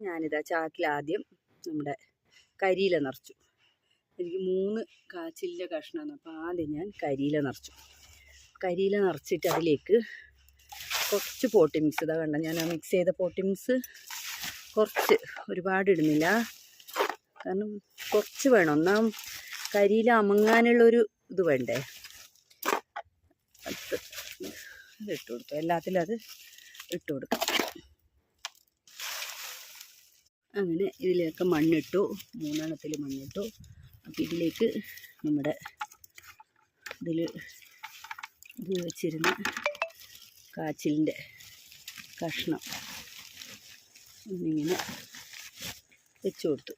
ഞാനിതാ ചാക്കിൽ ആദ്യം നമ്മുടെ കരിയില നിറച്ചു. എനിക്ക് മൂന്ന് കാച്ചിലിന്റെ കഷ്ണമാണ്. അപ്പോൾ ആദ്യം ഞാൻ കരിയില നിറച്ചു. കരിയില നിറച്ചിട്ട് അതിലേക്ക് കുറച്ച് പോട്ടി മിക്സ് ഇതാ കണ്ട? ഞാൻ ആ മിക്സ് ചെയ്ത പോട്ടി മിക്സ് കുറച്ച് ഒരുപാട് ഇടുന്നില്ല. കാരണം കുറച്ച് വേണം. ഒന്നാം കരിയില അമങ്ങാനുള്ളൊരു ഇത് വേണ്ടേ? അത് ഇട്ട് കൊടുത്തു. എല്ലാത്തിലും അത് ഇട്ട് കൊടുക്കും അങ്ങനെ ഇതിലേക്ക് മണ്ണിട്ടു. മൂന്നെണ്ണത്തിൽ മണ്ണിട്ടു. അപ്പോൾ ഇതിലേക്ക് നമ്മുടെ ഇതിൽ ഇത് വെച്ചിരുന്ന കാച്ചിലിന്റെ കഷ്ണം ഇങ്ങനെ വെച്ചു കൊടുത്തു.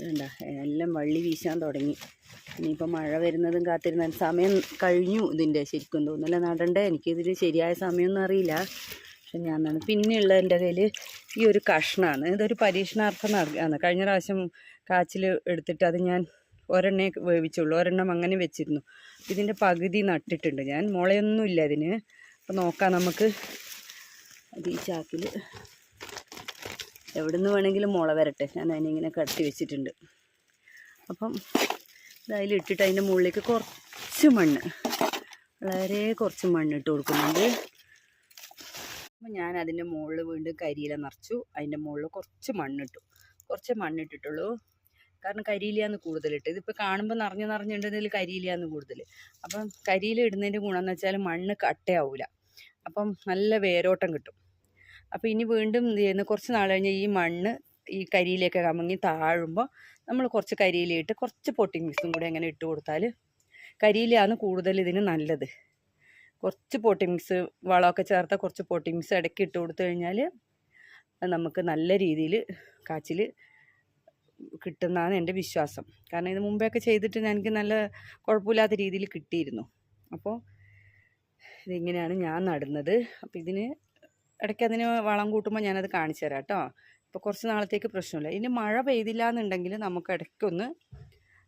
വേണ്ട എല്ലാം വള്ളി വീശാൻ തുടങ്ങി. ഇനിയിപ്പോൾ മഴ വരുന്നതും കാത്തിരുന്ന സമയം കഴിഞ്ഞു ഇതിന്റെ ശരിക്കും തോന്നുന്നില്ല നടണ്ടേ എനിക്കിതിൽ ശരിയായ സമയമൊന്നും അറിയില്ല. പക്ഷെ ഞാൻ എന്നാണ് പിന്നെയുള്ള എന്റെ കയ്യിൽ ഈ ഒരു കഷ്ണമാണ് ഇതൊരു പരീക്ഷണാർത്ഥം നടക്കുകയാണ് കഴിഞ്ഞ പ്രാവശ്യം കാച്ചിൽ എടുത്തിട്ട് അത് ഞാൻ ഒരെണ്ണേ വേവിച്ചുള്ളൂ. ഒരെണ്ണം അങ്ങനെ വെച്ചിരുന്നു. ഇതിന്റെ പകുതി നട്ടിട്ടുണ്ട് ഞാൻ. മുളയൊന്നുമില്ല അതിന് അപ്പോൾ നോക്കാം നമുക്ക്. അത് ഈ ചാക്കിൽ എവിടെ നിന്ന് വേണമെങ്കിലും മുള വരട്ടെ. ഞാൻ അതിനിങ്ങനെ കട്ടി വെച്ചിട്ടുണ്ട്. അപ്പം ഇതിൽ ഇട്ടിട്ട് അതിന്റെ മുകളിലേക്ക് കുറച്ച് മണ്ണ്. വളരെ കുറച്ച് മണ്ണ് ഇട്ട് കൊടുക്കുന്നുണ്ട്. അപ്പം ഞാൻ അതിന്റെ മുകളിൽ വീണ്ടും കരിയില നിറച്ചു. അതിന്റെ മുകളിൽ കുറച്ച് മണ്ണിട്ടു. കുറച്ച് മണ്ണിട്ടിട്ടുള്ളൂ. കാരണം കരിയിലയാണ് കൂടുതലിട്ട് ഇതിപ്പോൾ കാണുമ്പോൾ നിറഞ്ഞു നിറഞ്ഞിട്ടുണ്ടെങ്കിൽ കരിയിലയാണ് കൂടുതൽ അപ്പം കരിയില ഇടുന്നതിന്റെ ഗുണം എന്ന് വെച്ചാൽ മണ്ണ് കട്ടയാവില്ല അപ്പം നല്ല വേരോട്ടം കിട്ടും. അപ്പോൾ ഇനി വീണ്ടും എന്ത് ചെയ്യുന്നത് കുറച്ച് നാൾ കഴിഞ്ഞ് ഈ മണ്ണ് ഈ കരിയിലൊക്കെ കമങ്ങി താഴുമ്പോൾ നമ്മൾ കുറച്ച് കരിയിലയിട്ട് കുറച്ച് പൊട്ടിങ് മിക്സും കൂടി അങ്ങനെ ഇട്ട് കൊടുത്താൽ കരിയിലയാണ് കൂടുതൽ ഇതിന് നല്ലത്. കുറച്ച് പോട്ടി വളമൊക്കെ ചേർത്ത കുറച്ച് പോട്ടി ഇടയ്ക്ക് ഇട്ട് കൊടുത്തു കഴിഞ്ഞാൽ നമുക്ക് നല്ല രീതിയിൽ കാച്ചിൽ കിട്ടുന്നതാണ് എന്റെ വിശ്വാസം. കാരണം ഇത് മുമ്പെയൊക്കെ ചെയ്തിട്ട് എനിക്ക് നല്ല കുഴപ്പമില്ലാത്ത രീതിയിൽ കിട്ടിയിരുന്നു. അപ്പോൾ ഇതിങ്ങനെയാണ് ഞാൻ നടുന്നത്. അപ്പോൾ ഇതിന് ഇടയ്ക്ക് അതിന് വളം കൂട്ടുമ്പോൾ ഞാനത് കാണിച്ചു തരാം കേട്ടോ. ഇപ്പോൾ കുറച്ച് നാളത്തേക്ക് പ്രശ്നമില്ല. ഇനി മഴ പെയ്തില്ല എന്നുണ്ടെങ്കിൽ നമുക്ക് ഇടയ്ക്കൊന്ന്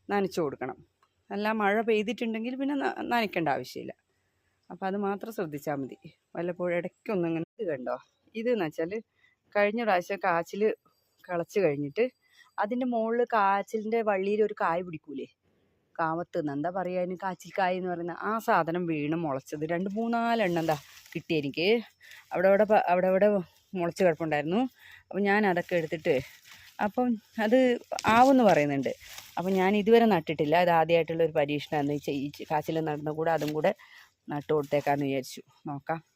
നനച്ചു കൊടുക്കണം. അല്ല മഴ പെയ്തിട്ടുണ്ടെങ്കിൽ പിന്നെ നനയ്ക്കേണ്ട ആവശ്യമില്ല. അപ്പോൾ അത് മാത്രം ശ്രദ്ധിച്ചാൽ മതി. വല്ലപ്പോഴും ഇടയ്ക്കൊന്നും അങ്ങനെ ഇത് കണ്ടോ? ഇതെന്ന് വെച്ചാൽ കഴിഞ്ഞ പ്രാവശ്യം കാച്ചിൽ കളച്ച് കഴിഞ്ഞിട്ട് അതിന്റെ മുകളിൽ കാച്ചിലിന്റെ വള്ളിയിൽ ഒരു കായ് പിടിക്കൂലേ? കാമത്ത് നിന്ന് എന്താ പറയുക അതിന് കായ എന്ന് പറയുന്ന ആ സാധനം വീണ് മുളച്ചത്. രണ്ട് മൂന്നാലെണ്ണം എന്താ കിട്ടി എനിക്ക്. അവിടെ അവിടെ അവിടെ അവിടെ മുളച്ച് കിടപ്പുണ്ടായിരുന്നു. അപ്പം ഞാൻ അതൊക്കെ എടുത്തിട്ട് അപ്പം അത് ആവുമെന്ന് പറയുന്നുണ്ട്. അപ്പം ഞാൻ ഇതുവരെ നട്ടിട്ടില്ല. അത് ആദ്യമായിട്ടുള്ള ഒരു ചെ- ഈ കാച്ചിൽ നടന്ന കൂടെ അതും കൂടെ നട്ടു കൊടുത്തേക്കാമെന്ന് വിചാരിച്ചു. നോക്കാം.